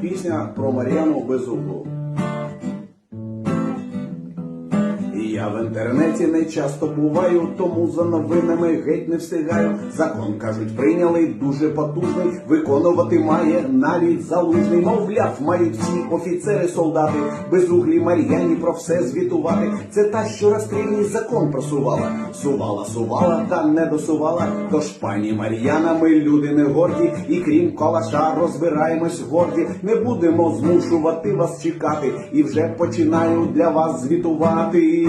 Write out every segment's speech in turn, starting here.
Пісня про Мар'яну Безуглу. Я в інтернеті не часто буваю, тому за новинами геть не встигаю. Закон кажуть, прийняли дуже потужний, виконувати має навіть залужний. Мовляв, мають всі офіцери, солдати, безуглі Мар'яні про все звітувати. Це та, що розстрільний закон просувала, сувала, сувала та не досувала. Тож пані Мар'яна, ми люди не горді, і крім калаша розбираємось горді. Не будемо змушувати вас чекати, і вже починаю для вас звітувати.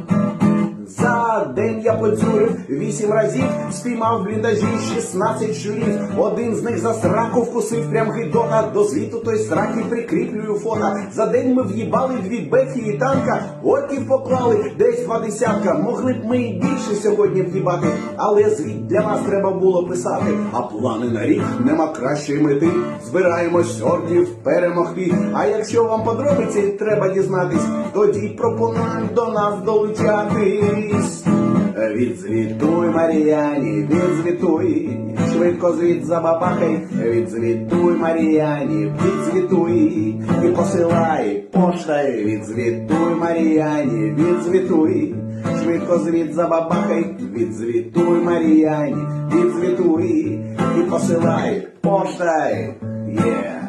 День я подзюрив вісім разів, спіймав в бліндажі 16 щурів. Один з них за сраку вкусив прям гидота. До звіту той сраки прикріплюю фото. За день ми в'їбали дві бехи і танка. Орків поклали десь два десятка. Могли б ми і більше сьогодні в'їбати, але звіт для вас треба було писати. А плани на рік нема кращої мети. Збираємось орків перемогти. А якщо вам подробиці треба дізнатись, тоді пропоную до нас долучатись. Відзвітуй, Маріяні, відзвітуй, швидко звіт забабахай, відзвітуй, Маріяні, відзвітуй, і посилай поштою, відзвітуй, Маріяні, відзвітуй, швидко звіт забабахай, відзвітуй, Маріяні, відзвітуй, і посилай поштою, yeah.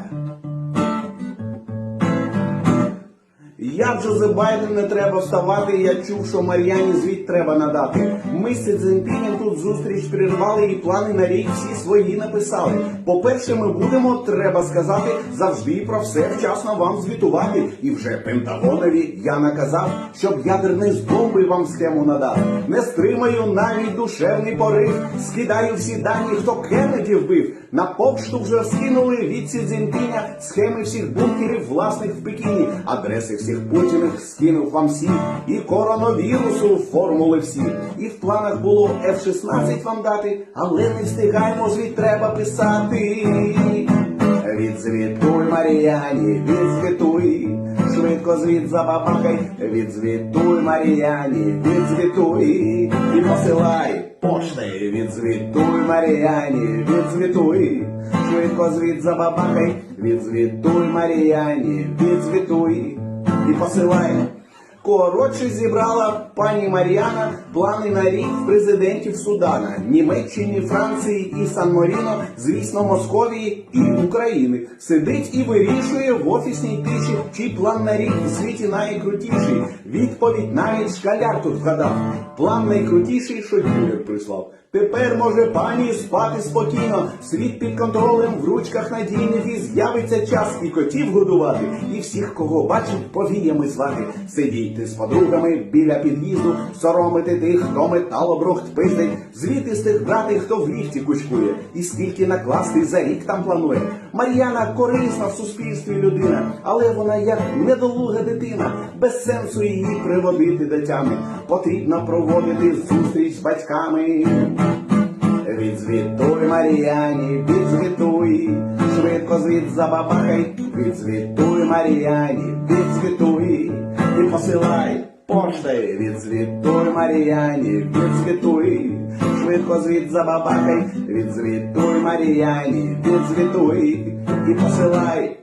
Я Джозеф Байден не треба вставати. Я чув, що Мар'яні звіт треба надати. Ми з Си тут зустріч прервали і плани на рік всі свої написали. По-перше, ми будемо, треба сказати, завжди про все вчасно вам звітувати. І вже Пентагонові я наказав, щоб ядерний з бомби вам схему надав. Не стримаю навіть душевний порив. Скидаю всі дані, хто Кеннеді вбив. На пошту вже скинули від Сі Цзіньпіня схеми всіх бункерів власних в Пекіні, адреси всіх путіних скинув вам всі, і коронавірусу формули всі. І в планах було F-16 вам дати, але не встигаємо, звідь треба писати. Відзвітуй, Маріяні, відзвітуй, швидко звіт забабахай, відзвітуй, Маріяні, відзвітуй, і посилай поштою, відзвітуй, Маріяні, відзвітуй, швидко звіт забабахай, відзвітуй, Маріяні, відзвітуй, і посилай. Коротше зібрала пані Мар'яна плани на рік президентів Судана, Німеччини, Франції і Сан-Маріно, звісно, Московії і України. Сидить і вирішує в офісній тиші, чий план на рік в світі найкрутіший. Відповідь навіть шкаляр тут вгадав. План найкрутіший, що ділер прислав. Тепер може пані спати спокійно, світ під контролем в ручках надійних і з'явиться час і котів годувати, і всіх, кого бачить, повіями звати. Сидійте з подругами біля під'їзду, соромити тих, хто металобрухт пиздить, звідти з тих брати, хто в ліфті кучкує, і скільки накласти за рік там планує. Мар'яна корисна в суспільстві людина, але вона як недолуга дитина, без сенсу її приводити до тями. Потрібно проводити зустріч з батьками. Відзвітуй, Мар'яні, відзвітуй, швидко звіт забабахай, відзвітуй, Мар'яні, відзвітуй, і посилай поштою, відзвітуй, Мар'яні, відзвітуй, швидко звіт забабахай, відзвітуй, Маріяні, відзвітуй, і посилай